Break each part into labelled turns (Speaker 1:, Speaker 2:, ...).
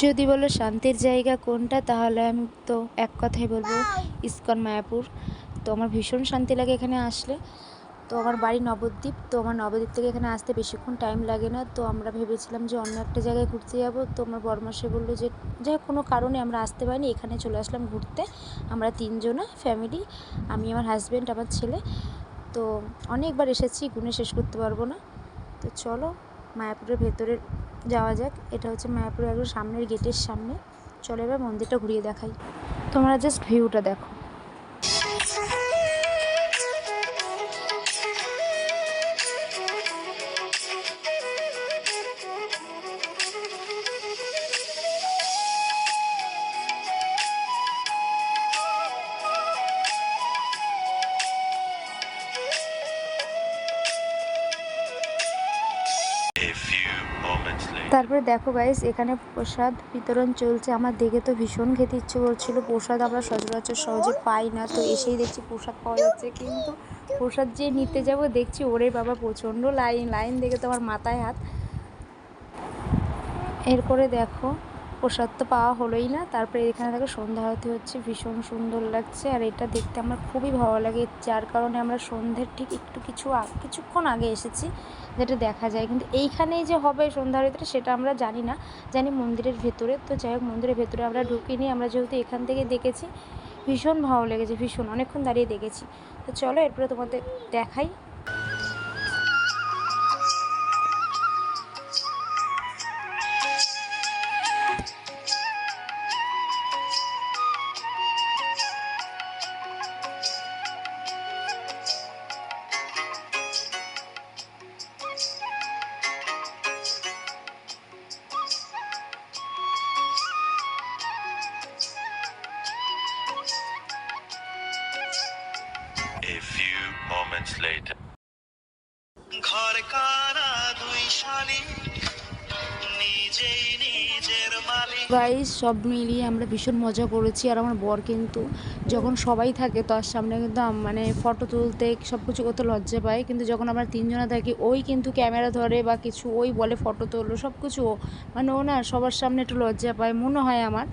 Speaker 1: যদি বলো শান্তির জায়গা কোনটা, তাহলে আমি তো এক কথাই বলব, ইস্কন মায়াপুর। তো আমার ভীষণ শান্তি লাগে এখানে আসলে। তো আমার বাড়ি নবদ্বীপ, তো আমার নবদ্বীপ থেকে এখানে আসতে বেশিক্ষণ টাইম লাগে না। তো আমরা ভেবেছিলাম যে অন্য একটা জায়গায় ঘুরতে যাব। তো আমার বরমাসে বলল যে, যাই কোনো কারণে আমরা আসতে পারিনি। এখানে চলে আসলাম ঘুরতে। আমরা তিনজনা ফ্যামিলি আমি, আমার হাজব্যান্ড আমার ছেলে। তো অনেকবার এসেছি গুনে শেষ করতে পারব না। তো চলো, মায়াপুরের ভেতরে যাওয়া যাক, এটা হচ্ছে মায়াপুর একদম সামনের গেটের সামনে। চলো এবার মন্দিরটা ঘুরিয়ে দেখাই। তোমরা জাস্ট ভিউটা দেখো। তারপরে দেখো গাইস এখানে প্রসাদ বিতরণ চলছে। আমার দেখে তো ভীষণ খেতে ইচ্ছে করছিল। প্রসাদ আমরা সচরাচর সহজে পাই না, তো এসেই দেখছি প্রসাদ পাওয়া যাচ্ছে। কিন্তু প্রসাদ যে নিতে যাব, দেখছি ওরে বাবা, প্রচণ্ড লাইন। লাইন দেখে তো আমার মাথায় হাত। এরপরে দেখো প্রসাদ তো পাওয়া হলোই না। তারপরে এখানে দেখো সন্ধ্যা আরতি হচ্ছে, ভীষণ সুন্দর লাগছে। আর এটা দেখতে আমার খুবই ভালো লাগে, যার কারণে আমরা সন্ধ্যের ঠিক একটু কিছু কিছুক্ষণ আগে এসেছি, যেটা দেখা যায়। কিন্তু এইখানেই যে হবে সন্ধ্যা আরতিটা, সেটা আমরা জানি না। জানি মন্দিরের ভেতরে। তো যাই হোক, মন্দিরের ভেতরে আমরা ঢুকিনি। আমরা যেহেতু এখান থেকে দেখেছি, ভীষণ ভালো লেগেছে, ভীষণ। অনেকক্ষণ দাঁড়িয়ে দেখেছি। তো চলো, এরপরে তোমাদের দেখাই।
Speaker 2: A few moments later.
Speaker 3: ঘর কারা দুই শালি নিজেই নিজের মালিক।
Speaker 1: গাইস সব মিলিয়ে আমরা ভীষণ মজা করেছি আর আমার বর কিন্তু যখন সবাই থাকে তার সামনে কিন্তু আম- মানে ফটো তুলতে সব কিছু করতে লজ্জা পায়। কিন্তু যখন আমরা তিনজনে থাকি ওই কিন্তু ক্যামেরা ধরে বা কিছু ওই বলে ফটো তোলো সব কিছু ও মানে ও না সবার সামনে একটু লজ্জা পায় মনে হয় আমার।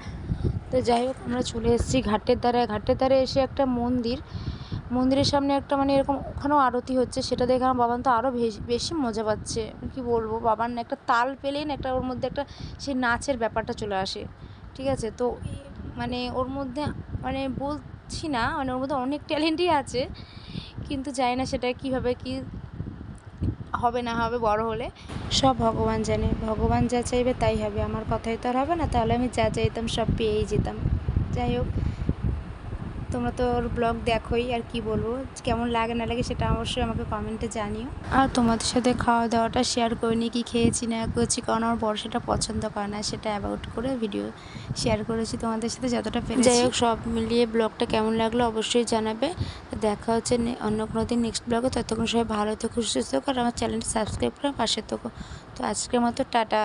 Speaker 1: তো যাই হোক আমরা চলে এসেছি ঘাটের ধারে ঘাটের ধারে এসে একটা মন্দির মন্দিরের সামনে একটা মানে এরকম ওখানেও আরতি হচ্ছে, সেটা দেখে আমার বাবান তো আরও বেশি মজা পাচ্ছে। কি বলব? বাবার না একটা তাল পেলেই না একটা ওর মধ্যে একটা সেই নাচের ব্যাপারটা চলে আসে। ঠিক আছে? তো মানে ওর মধ্যে মানে বলছি না মানে ওর মধ্যে অনেক ট্যালেন্টই আছে, কিন্তু জানি না সেটা কীভাবে কি হবে না হবে, বড় হলে। সব ভগবান জানে। ভগবান যা চাইবে তাই হবে। আমার কথাই তো আর হবে না, তাহলে আমি যা চাইতাম সব পেয়েই যেতাম। যাই হোক তোমরা তো ওর ব্লগ দেখোই আর কি বলব, কেমন লাগে না লাগে সেটা অবশ্যই আমাকে কমেন্টে জানিও। আর তোমাদের সাথে খাওয়া দাওয়াটা শেয়ার করিনি, কি খেয়েছি না করছি, কারণ আমার বড় সেটা পছন্দ করে না, সেটা অ্যাবাউট করে ভিডিও শেয়ার করেছি তোমাদের সাথে যতটা পেরেছি। যাই হোক, সব মিলিয়ে ব্লগটা কেমন লাগল অবশ্যই জানাবে। দেখা হচ্ছে অন্য কোনো দিন নেক্সট ব্লগে ততক্ষণ সবাই ভালো থেকো, সুস্থ থেকো, আর আমার চ্যানেলটি সাবস্ক্রাইব করে পাশে থেকো। তো আজকের মতো, টাটা।